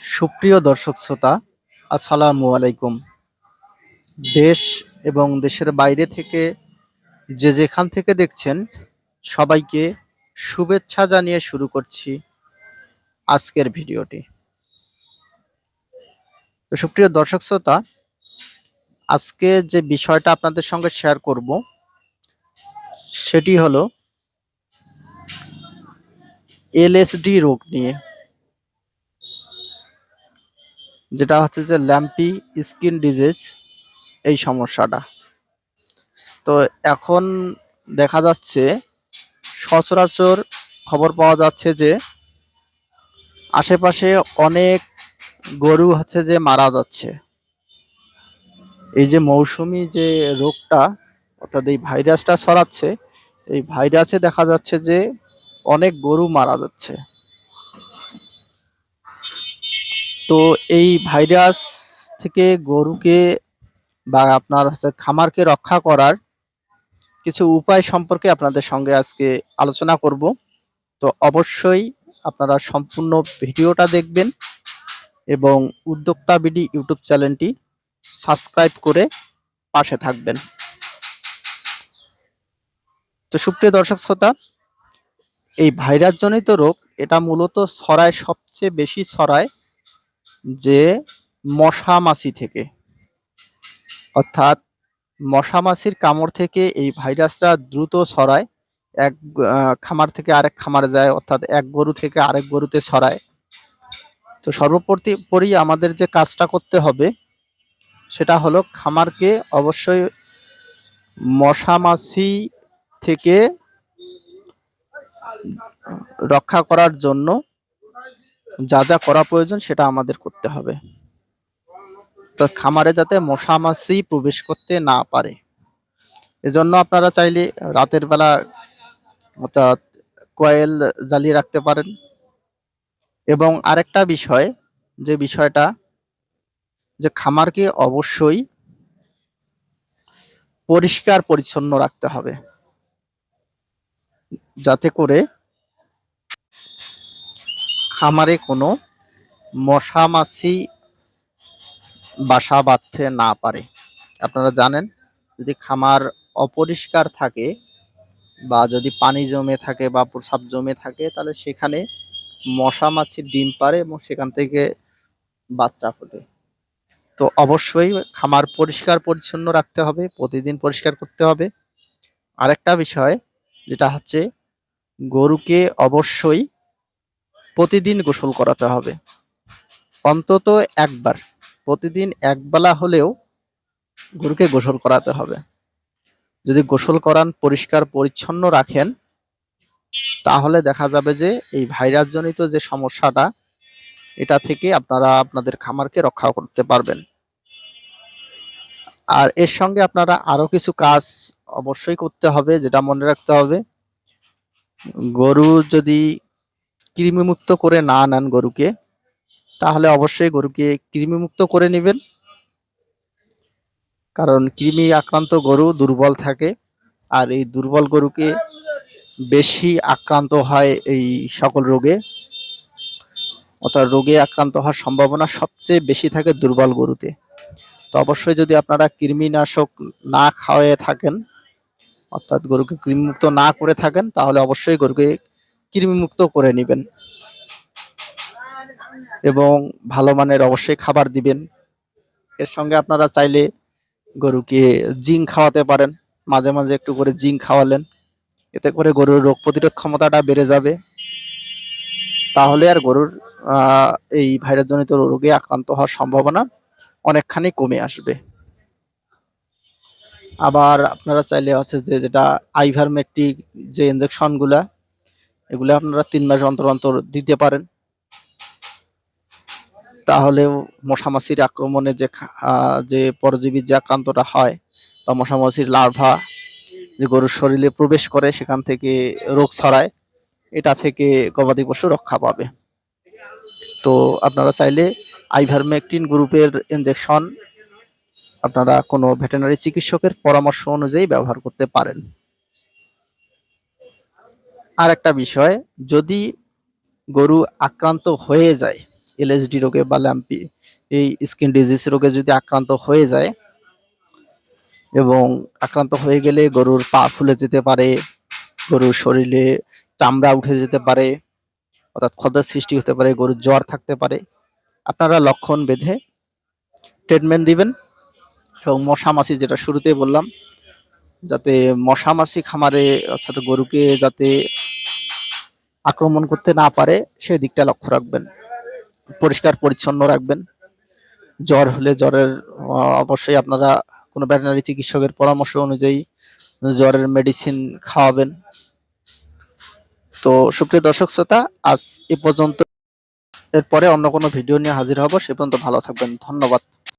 সুপ্রিয় দর্শক শ্রোতা, আসসালামু আলাইকুম। দেশ এবং দেশের বাইরে থেকে যে যেখান থেকে দেখছেন, সবাইকে শুভেচ্ছা জানিয়ে শুরু করছি আজকের ভিডিওটি। তো সুপ্রিয় দর্শক শ্রোতা, আজকে যে বিষয়টা আপনাদের সঙ্গে শেয়ার করব, সেটি হলো এলএসডি রোগ নিয়ে। যেটা হচ্ছে যে ল্যাম্পি স্কিন ডিজিজ, এই সমস্যাটা। তো এখন দেখা যাচ্ছে, সচরাচর খবর পাওয়া যাচ্ছে যে, আশেপাশে অনেক গরু হচ্ছে যে মারা যাচ্ছে। এই যে মৌসুমি যে রোগটা, অর্থাৎ এই ভাইরাসটা ছড়াচ্ছে, এই ভাইরাসে দেখা যাচ্ছে যে অনেক গরু মারা যাচ্ছে। তো এই ভাইরাস থেকে গরুকে বা আপনার হচ্ছে খামারকে রক্ষা করার কিছু উপায় সম্পর্কে আপনাদের সঙ্গে আজকে আলোচনা করব। তো অবশ্যই আপনারা সম্পূর্ণ ভিডিওটা দেখবেন এবং উদ্যোক্তা বিডি ইউটিউব চ্যানেলটি সাবস্ক্রাইব করে পাশে থাকবেন। তো সুপ্রিয় দর্শক শ্রোতা, এই ভাইরাসজনিত রোগ এটা মূলত ছড়ায়, সবচেয়ে বেশি ছড়ায় যে মশা মাছি থেকে। অর্থাৎ মশা মাছির কামড় থেকে এই ভাইরাসটা দ্রুত ছড়ায়। এক খামার থেকে আরেক খামারে যায়, অর্থাৎ এক গরু থেকে আরেক গরুতে ছড়ায়। তো সর্বোপরি পরি আমাদের যে কাজটা করতে হবে, সেটা হলো খামারকে অবশ্যই মশা মাছি থেকে রক্ষা করার জন্য যা যা করা প্রয়োজন সেটা আমাদের করতে হবে। তো খামারে যাতে মশা মাছি প্রবেশ করতে না পারে। এজন্য আপনারা চাইলে রাতের বেলা অর্থাৎ কয়েল জ্বালিয়ে রাখতে পারেন। এবং আরেকটা বিষয়, যে বিষয়টা, যে খামারকে অবশ্যই পরিষ্কার পরিচ্ছন্ন রাখতে হবে। যাতে করে খামারে কোনো মশা মাছি বাসা বাঁধতে না পারে। আপনারা জানেন, যদি খামার অপরিষ্কার থাকে বা যদি পানি জমে থাকে বা প্রসাব জমে থাকে, তাহলে সেখানে মশা মাছির ডিম পারে এবং সেখান থেকে বাচ্চা ফোটে। তো অবশ্যই খামার পরিষ্কার পরিচ্ছন্ন রাখতে হবে, প্রতিদিন পরিষ্কার করতে হবে। আরেকটা বিষয়, যেটা হচ্ছে গরুকে অবশ্যই প্রতিদিন গোসল করাতে হবে। অন্তত একবার। প্রতিদিন একবেলা হলেও গরুকে গোসল করাতে হবে। যদি গোসল করান পরিষ্কার পরিচ্ছন্ন রাখেন, তাহলে দেখা যাবে যে এই ভাইরাস জনিত যে সমস্যাটা, এটা থেকে আপনারা আপনাদের খামারকে রক্ষা করতে পারবেন। আর এর সঙ্গে আপনারা আরও কিছু কাজ অবশ্যই করতে হবে, যেটা মনে রাখতে হবে। গরু যদি কৃমিমুক্ত করে না নেন গরুকে, তাহলে অবশ্যই গরুকে কৃমিমুক্ত করে নেবেন। কারণ কৃমি আক্রান্ত গরু দুর্বল থাকে, আর এই দুর্বল গরুকে বেশি আক্রান্ত হয় এই সকল রোগে। অর্থাৎ রোগে আক্রান্ত হওয়ার সম্ভাবনা সবচেয়ে বেশি থাকে দুর্বল গরুতে। তো অবশ্যই যদি আপনারা কৃমিনাশক না খাওয়ায়ে থাকেন, অর্থাৎ গরুকে কৃমিমুক্ত না করে থাকেন, তাহলে অবশ্যই গরুকে কৃমিমুক্ত করে নেবেন। এবং ভালো মানের অবশ্যই খাবার দিবেন। এর সঙ্গে আপনারা চাইলে গরুকে জিঙ্ক খাওয়াতে পারেন। মাঝে মাঝে একটু করে জিঙ্ক খাওয়ালেন। এতে করে গরুর রোগ প্রতিরোধ ক্ষমতাটা বেড়ে যাবে। তাহলে আর গরুর এই ভাইরাসজনিত রোগে আক্রান্ত হওয়ার সম্ভাবনা অনেকখানি কমে আসবে। আবার আপনারা চাইলে আছে যে, যেটা আইভারমেট্রিক যে ইনজেকশনগুলা এগুলো আপনারা তিন মাস অন্তর অন্তর দিতে পারেন। তাহলেও মশামাছির আক্রমণে যে যে পরজীবীর যে আক্রান্তটা হয় বা মশামাছির লার্ভা যে গরুর শরীরে প্রবেশ করে সেখান থেকে রোগ ছড়ায়, এটা থেকে গবাদি পশু রক্ষা পাবে। তো আপনারা চাইলে আইভারমেকটিন গ্রুপের ইনজেকশন আপনারা কোনো ভেটেরিনারি চিকিৎসকের পরামর্শ অনুযায়ী ব্যবহার করতে পারেন। আর একটা বিষয়, যদি গরু আক্রান্ত হয়ে যায় এলএসডি রোগে বা ল্যাম্পি এই স্কিন ডিজিজ রোগে যদি আক্রান্ত হয়ে যায় এবং আক্রান্ত হয়ে গেলে গরুর পা ফুলে যেতে পারে, গরুর শরীরে চামড়া উঠে যেতে পারে, অর্থাৎ ক্ষতের সৃষ্টি হতে পারে, গরুর জ্বর থাকতে পারে, আপনারা লক্ষণ বেঁধে ট্রিটমেন্ট দিবেন। এবং মশা মাছি যেটা শুরুতেই বললাম যাতে মশা মাছি খামারে অর্থাৎ গরুকে যাতে আক্রমণ করতে না পারে সেই দিকটা লক্ষ্য রাখবেন। পরিষ্কার, পরিচ্ছন্ন রাখবেন। জ্বর হলে জ্বরের অবশ্যই আপনারা কোনো ভেটেরিনারি চিকিৎসকের পরামর্শ অনুযায়ী জ্বরের মেডিসিন খাওয়াবেন। তো সুপ্রিয় দর্শক শ্রোতা, আজ এ পর্যন্ত। এরপরে অন্য কোনো ভিডিও নিয়ে হাজির হব, সে পর্যন্ত ভালো থাকবেন। ধন্যবাদ।